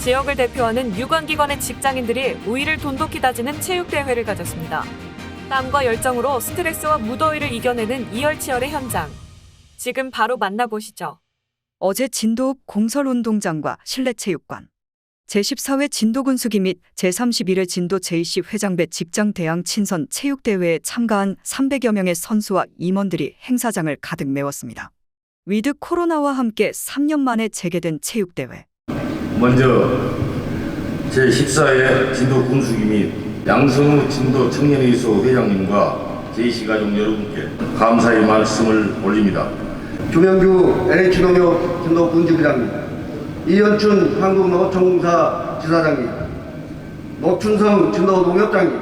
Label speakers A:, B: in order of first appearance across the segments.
A: 지역을 대표하는 유관기관의 직장인들이 우위를 돈독히 다지는 체육대회를 가졌습니다. 땀과 열정으로 스트레스와 무더위를 이겨내는 이열치열의 현장. 지금 바로 만나보시죠.
B: 어제 진도읍 공설운동장과 실내체육관, 제14회 진도군수기 및 제31회 진도 제2시 회장배 직장대항 친선 체육대회에 참가한 300여 명의 선수와 임원들이 행사장을 가득 메웠습니다. 위드 코로나와 함께 3년 만에 재개된 체육대회.
C: 먼저 제14회 진도 군수기 및 양성우 진도 청년의소 회장님과 제2시 가족 여러분께 감사의 말씀을 올립니다.
D: 조명규 NH농협 진도 군지부장님, 이현춘 한국농업청공사 지사장님, 녹춘성 진도 농협장님,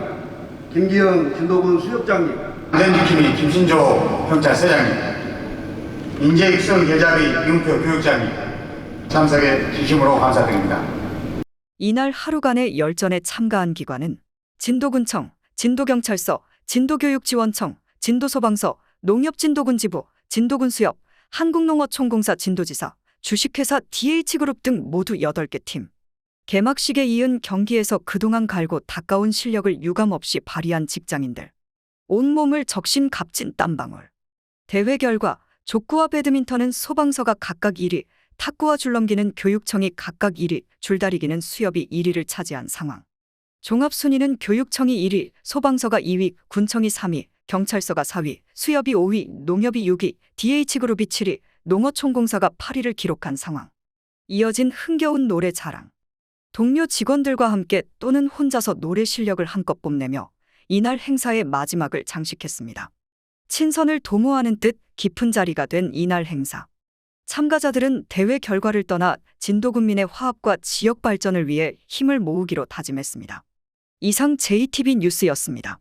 D: 김기영 진도군 수협장님,
E: 안전지킴이 김신조 경찰서장님, 인재육성 계좌비 윤표 교육장님 참석에 진심으로 감사드립니다.
B: 이날 하루간의 열전에 참가한 기관은 진도군청, 진도경찰서, 진도교육지원청, 진도소방서, 농협진도군지부, 진도군수협, 한국농어총공사 진도지사, 주식회사 DH그룹 등 모두 8개 팀. 개막식에 이은 경기에서 그동안 갈고 닦아온 실력을 유감없이 발휘한 직장인들. 온몸을 적신 값진 땀방울. 대회 결과 족구와 배드민턴은 소방서가 각각 1위, 탁구와 줄넘기는 교육청이 각각 1위, 줄다리기는 수협이 1위를 차지한 상황. 종합순위는 교육청이 1위, 소방서가 2위, 군청이 3위, 경찰서가 4위, 수협이 5위, 농협이 6위, DH그룹이 7위, 농어총공사가 8위를 기록한 상황. 이어진 흥겨운 노래 자랑. 동료 직원들과 함께 또는 혼자서 노래 실력을 한껏 뽐내며 이날 행사의 마지막을 장식했습니다. 친선을 도모하는 뜻 깊은 자리가 된 이날 행사. 참가자들은 대회 결과를 떠나 진도 군민의 화합과 지역 발전을 위해 힘을 모으기로 다짐했습니다. 이상 JTB 뉴스였습니다.